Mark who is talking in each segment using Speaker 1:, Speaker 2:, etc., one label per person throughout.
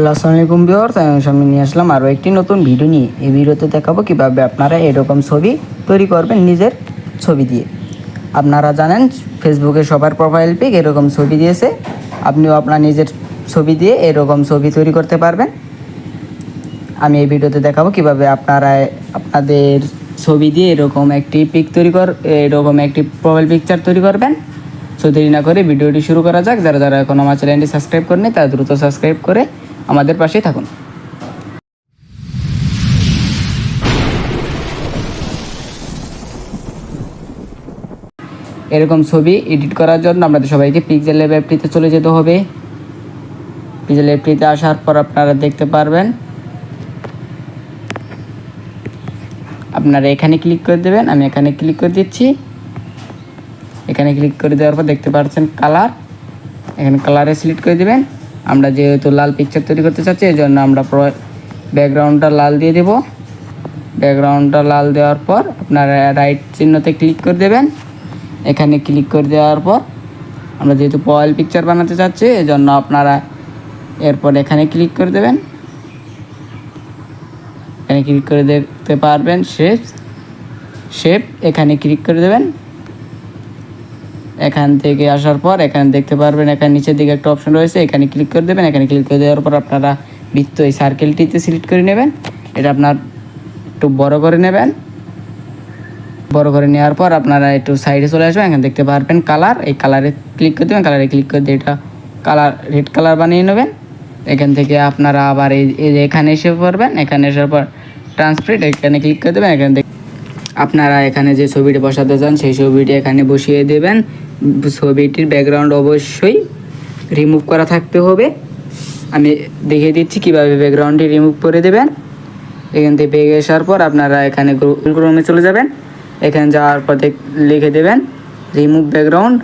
Speaker 1: Hello আসসালামু আলাইকুম বিহার আমি সামনে নিয়ে আসলাম আরও একটি নতুন ভিডিও নিয়ে। এই ভিডিওতে দেখাবো কীভাবে আপনারা এরকম ছবি তৈরি করবেন নিজের ছবি দিয়ে। আপনারা জানেন, ফেসবুকে সবার প্রোফাইল পিক এরকম ছবি দিয়েছে। আপনিও আপনার নিজের ছবি দিয়ে এরকম ছবি তৈরি করতে পারবেন। আমি এই ভিডিওতে দেখাবো কীভাবে আপনারা আপনাদের ছবি দিয়ে এরকম একটি পিক তৈরি কর, এরকম একটি প্রোফাইল পিকচার তৈরি করবেন। সো দেরি না করে ভিডিওটি শুরু করা যাক। যারা যারা এখন আমার চ্যানেলটি সাবস্ক্রাইব করেনি তারা দ্রুত সাবস্ক্রাইব করে আমাদের পাশেই থাকুন। এরকম ছবি এডিট করার জন্য আপনাদের সবাইকে পিক্সেল ল্যাব অ্যাপটিতে চলে যেতে হবে। পিক্সেল অ্যাপটিতে আসার পর আপনারা দেখতে পারবেন। আপনারা এখানে ক্লিক করে দেবেন, আমি এখানে ক্লিক করে দিচ্ছি। এখানে ক্লিক করে দেওয়ার পর দেখতে পাচ্ছেন কালার এখানে কালারে সিলেক্ট করে দেবেন। আমরা যেহেতু লাল পিকচার তৈরি করতে চাচ্ছি, এই জন্য আমরা ব্যাকগ্রাউন্ডটা লাল দিয়ে দেব। ব্যাকগ্রাউন্ডটা লাল দেওয়ার পর আপনারা রাইট চিহ্নতে ক্লিক করে দেবেন। এখানে ক্লিক করে দেওয়ার পর আমরা যেহেতু পয়েল পিকচার বানাতে চাচ্ছি, এই জন্য আপনারা এরপর এখানে ক্লিক করে দেবেন। এখানে ক্লিক করে দেখতে পারবেন শেপ শেপ এখানে ক্লিক করে দেবেন। এখান থেকে আসার পর এখানে দেখতে পারবেন, এখানে নিচের দিকে একটা অপশন রয়েছে, এখানে ক্লিক করে দেবেন, এখানে ক্লিক করে দেওয়ার পর আপনারা বৃত্ত এই সার্কেলটিতে সিলেক্ট করে নেবেন। এটা আপনার একটু বড় করে নেবেন। বড় করে নেওয়ার পর আপনারা একটু সাইডে চলে আসবেন, এখানে দেখতে পারবেন কালার এই কালারে ক্লিক করে দেবেন কালারে ক্লিক করে দিয়ে এটা কালার রেড কালার বানিয়ে নেবেন। এখান থেকে আপনারা আবার এই এখানে এসে পড়বেন, এখানে আসার পর ট্রান্সপ্রিট এখানে ক্লিক করে দেবেন, এখানে দেখ- আপনারা এখানে যে ছবিটি বসাতে চান, সেই ছবিটি এখানে বসিয়ে দেবেন। ছবিটির ব্যাকগ্রাউন্ড অবশ্যই রিমুভ করা থাকতে হবে। আমি দেখিয়ে দিচ্ছি কীভাবে ব্যাকগ্রাউন্ডটি রিমুভ করে দেবেন। এখান থেকে পেয়ে আসার পর আপনারা এখানে ক্রোমে চলে যাবেন। এখানে যাওয়ার পর লিখে দেবেন রিমুভ ব্যাকগ্রাউন্ড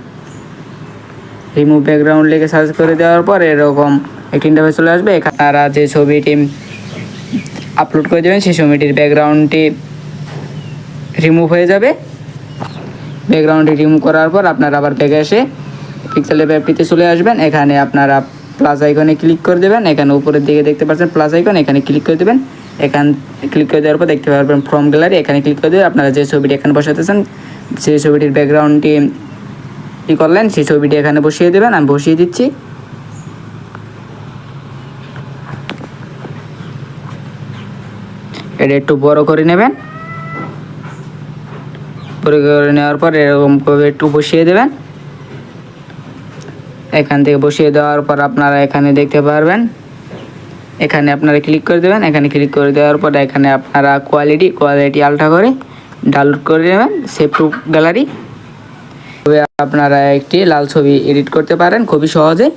Speaker 1: রিমুভ ব্যাকগ্রাউন্ড লিখে সার্চ করে দেওয়ার পর এরকম একটি ইন্টারফেস চলে আসবে। এখানারা যে ছবিটি আপলোড করে দেবেন, সেই ছবিটির ব্যাকগ্রাউন্ডটি রিমুভ হয়ে যাবে। ব্যাকগ্রাউন্ডটি রিমুভ করার পর আপনারা আবার ব্যাগে এসে পিক্সেলের অ্যাপটিতে চলে আসবেন। এখানে আপনারা প্লাস আইকনে ক্লিক করে দেবেন। এখানে উপরের দিকে দেখতে পাচ্ছেন প্লাস আইকন এখানে ক্লিক করে দেবেন। এখান ক্লিক করে দেওয়ার পর দেখতে পারবেন ফ্রম গ্যালারি এখানে ক্লিক করে দেবেন আপনারা যে ছবিটি এখানে বসাতেছেন সেই ছবিটির ব্যাকগ্রাউন্ডটি ই করলেন, সেই ছবিটি এখানে বসিয়ে দেবেন। আমি বসিয়ে দিচ্ছি। এটা একটু বড় করে নেবেন। বড় করে নেওয়ার পর এরকম করে একটু বসিয়ে দেবেন। এখান থেকে বসিয়ে দেওয়ার পর আপনারা এখানে দেখতে পারবেন। এখানে আপনারা ক্লিক করে দেবেন। এখানে ক্লিক করে দেওয়ার পর এখানে আপনারা কোয়ালিটি কোয়ালিটি আলট্রা করে ডাউনলোড করে নেবেন। সেভ টু গ্যালারি আপনারা একটি লাল ছবি এডিট করতে পারেন। খুবই সহজে।